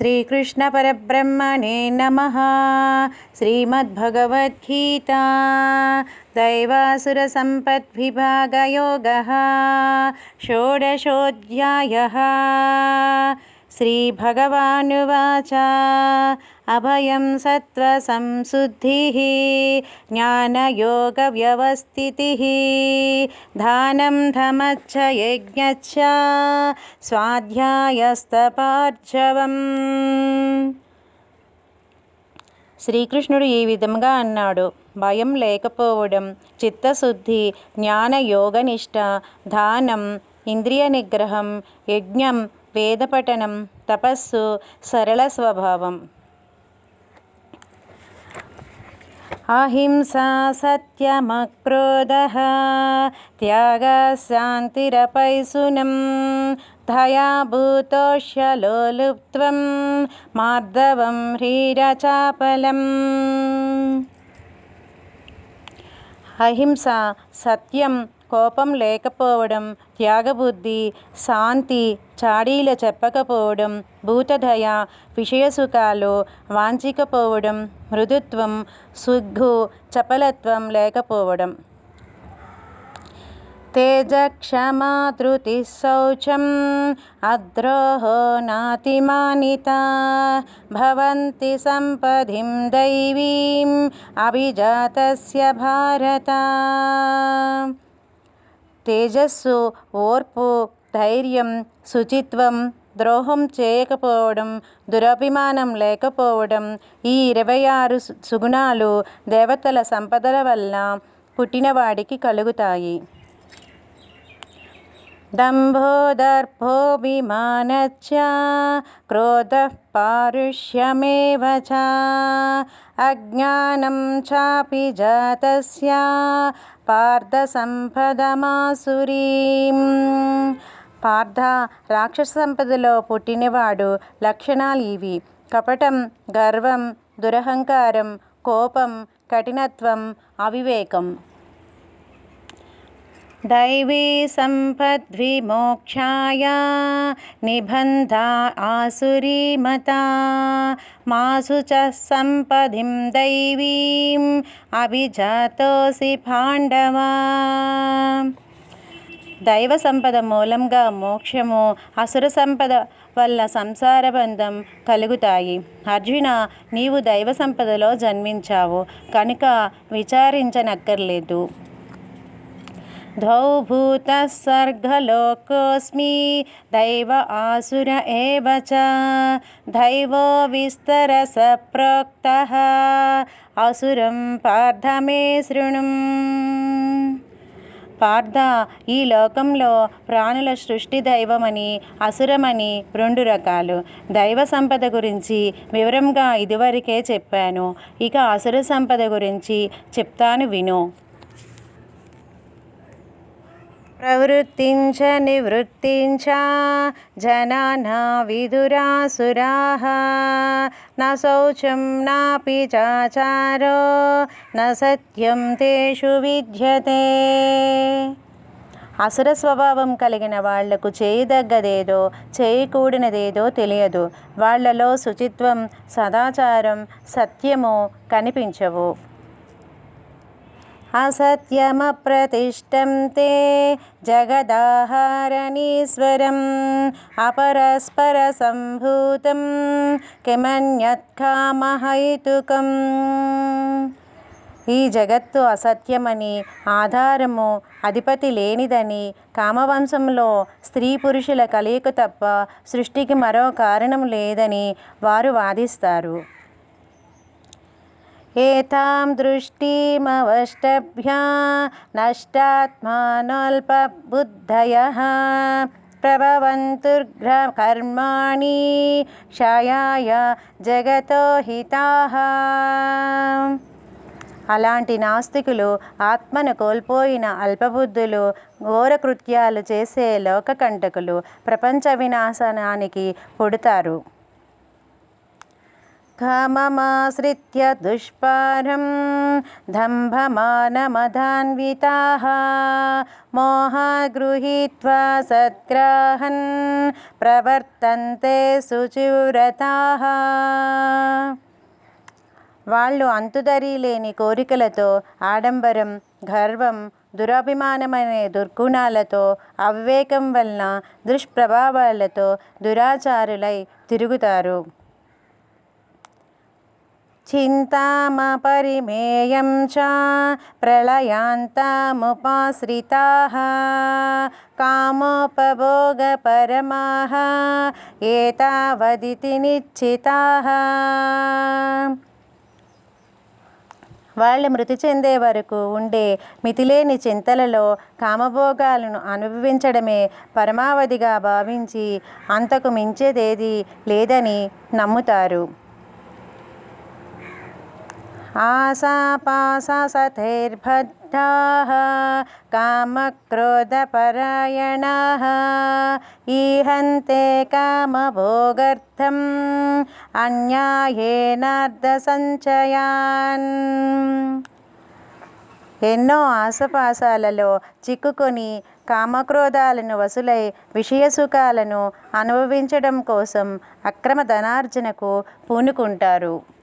श्रीकृष्णपरब्रह्मणे नमः। श्रीमद्भगवद्गीता दैवासुरसम्पद्विभागयोगः षोडशोऽध्यायः। श्रीभगवानुवाच अभयं सत्त्वसंशुद्धिः ज्ञानयोगव्यवस्थितिः दानं धमच्च यज्ञच्च స్వాధ్యాయస్తపార్జవం శ్రీకృష్ణుడు ఈ విధంగా అన్నాడు భయం లేకపోవడం చిత్తశుద్ధి జ్ఞాన యోగనిష్ట దానం ఇంద్రియ నిగ్రహం యజ్ఞం వేదపఠనం తపస్సు సరళ స్వభావం. అహింసా త్యాగ శాంతిరపైసునం దయాభూతోష్యలోలుప్త్వం మార్దవం హ్రీరచాపలం అహింస సత్యం కోపం లేకపోవడం త్యాగబుద్ధి శాంతి చాడీల చెప్పకపోవడం భూతదయ విషయసుఖాలు వాంఛికపోవడం మృదుత్వం సుగ్గు చపలత్వం లేకపోవడం. తేజక్షమాధృతి శౌచం అద్రోహో నాతిమానిత భవంతి సంపదిం దైవీం అభిజాతస్య భారత తేజస్సు ఓర్పు ధైర్యం శుచిత్వం ద్రోహం చేయకపోవడం దురభిమానం లేకపోవడం ఈ ఇరవై ఆరు సుగుణాలు దేవతల సంపదల వల్ల పుట్టినవాడికి కలుగుతాయి. दम्भोदर्भोऽभिमानश्च क्रोधः पारुष्यमेव च अज्ञानं चापि जातस्य పార్థసంపదమాసురీం పార్థ రాక్షస సంపదలో పుట్టినవాడు లక్షణాలు ఇవి కపటం గర్వం దురహంకారం కోపం కఠినత్వం అవివేకం दैवी सम्पद्विमोक्षाय निबन्धा आसुरीमता मासु च सम्पदिं दैवीम् అభిజాతోసి పాండవ దైవ సంపద మూలంగా మోక్షము అసుర సంపద వల్ల సంసార బంధం కలుగుతాయి అర్జున నీవు దైవ సంపదలో జన్మించావు కనుక విచారించనక్కర్లేదు ద్వౌ భూతः सर्गलोकोऽस्मि दैव आसुर एव च दैवो विस्तरस प्रोक्तः असुरं పార్థ మే శృణుం పార్థ ఈ లోకంలో ప్రాణుల సృష్టి దైవమని అసురమని రెండు రకాలు దైవ సంపద గురించి వివరంగా ఇదివరకే చెప్పాను ఇక అసుర సంపద గురించి చెప్తాను విను ప్రవృత్తించ నివృత్తించ. జనానా విదురాసురాः न శౌచం నాపి చాచారో న సత్యం తేషు విద్యతే. అసుర స్వభావం కలిగిన వాళ్ళకు చేయదగ్గదేదో చేయకూడినదేదో తెలియదు. వాళ్ళలో శుచిత్వం సదాచారం సత్యము కనిపించవు. असत्यमप्रतिष्ठं ते जगदाहारनीश्वरम् अपरस्परसम्भूतं కిమన్యత్కామహైతుకం ఈ జగత్తు అసత్యమని ఆధారము అధిపతి లేనిదని కామవంశంలో స్త్రీ పురుషుల కలయిక తప్ప సృష్టికి మరో కారణం లేదని వారు వాదిస్తారు ఏతాం దృష్టిమవష్టభ్య నష్టాత్మానల్పబుద్ధయः ప్రభవంతుర్ఘ్ర కర్మాణి క్షయాయ జగతో హితాః అలాంటి నాస్తికులు ఆత్మను కోల్పోయిన అల్పబుద్ధులు ఘోర కృత్యాలు చేసే లోకకంటకులు ప్రపంచ వినాశనానికి పుడతారు. కామమాశ్రిత్య దుష్పారం దంభమానమధాన్వితాः మోహాగృహీత్వా సద్గ్రాహన్ ప్రవర్తంతే శుచివ్రత వాళ్ళు అంతుదరి లేని కోరికలతో ఆడంబరం గర్వం దురాభిమానమనే దుర్గుణాలతో అవివేకం వలన దుష్ప్రభావాలతో దురాచారులై తిరుగుతారు. చింతామపరిమేయం చ ప్రళయాంతముపాశ్రితాः కామోపభోగపరమాः ఏతావదితి నిశ్చితాः వాళ్ళు మృతి చెందే వరకు ఉండే మితిలేని చింతలలో కామభోగాలను అనుభవించడమే పరమావధిగా భావించి అంతకు మించేదేది లేదని నమ్ముతారు. ఆశాపాసతైర్బద్ధాः కామక్రోధపరాయణాः ఈహంతే కామభోగర్థం అన్యాయేనార్థసంచయాన్ ఎన్నో ఆశపాశాలలో చిక్కుకొని కామక్రోధాలను వసులై విషయసుఖాలను అనుభవించడం కోసం అక్రమ ధనార్జనకు పూనుకుంటారు.